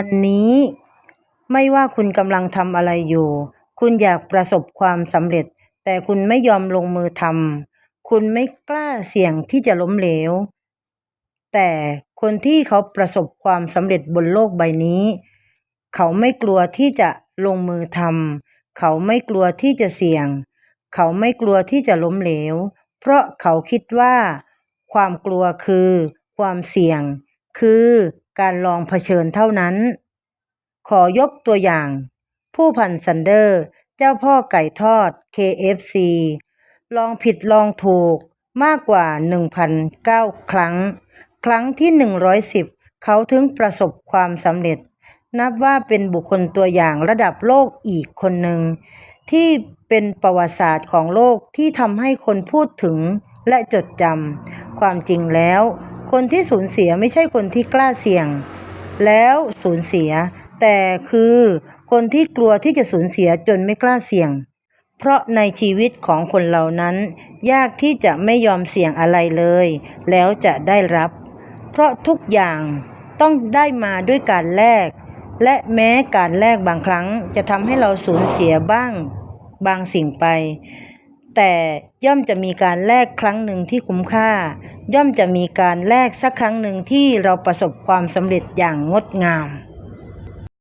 วันนี้ไม่ว่าคุณกำลังทำอะไรอยู่ คุณอยากประสบความสำเร็จ แต่คุณไม่ยอมลงมือทำคุณไม่กล้าเสี่ยงที่จะล้มเหลว แต่คนที่เขาประสบความสำเร็จบนโลกใบนี้ เขาไม่กลัวที่จะลงมือทำเขาไม่กลัวที่จะเสี่ยง เขาไม่กลัวที่จะล้มเหลว เพราะเขาคิดว่า ความกลัวคือ ความเสี่ยง คือ การลองเผชิญเท่านั้น ขอยกตัวอย่าง ผู้พันซันเดอร์ เจ้าพ่อไก่ทอด KFC ลองผิดลองถูกมากกว่า 1,009 ครั้ง ครั้งที่ 110 เขาถึงประสบความสำเร็จ นับว่าเป็นบุคคลตัวอย่างระดับโลกอีกคนหนึ่ง ที่เป็นประวัติศาสตร์ของโลกที่ทำให้คนพูดถึงและจดจำความจริงแล้ว คนที่สูญเสียไม่ใช่คนที่กล้าเสี่ยง แล้วสูญเสีย แต่คือคนที่กลัวที่จะสูญเสียจนไม่กล้าเสี่ยง เพราะในชีวิตของคนเหล่านั้น ยากที่จะไม่ยอมเสี่ยงอะไรเลย แล้วจะได้รับ เพราะทุกอย่างต้องได้มาด้วยการแลกและแม้การแลกบางครั้งจะทำให้เราสูญเสียบ้าง บางสิ่งไป แต่ย่อมจะมีการแลกครั้งหนึ่งที่คุ้มค่า ย่อมจะมีการแลกสักครั้งหนึ่งที่เราประสบความสำเร็จอย่างงดงาม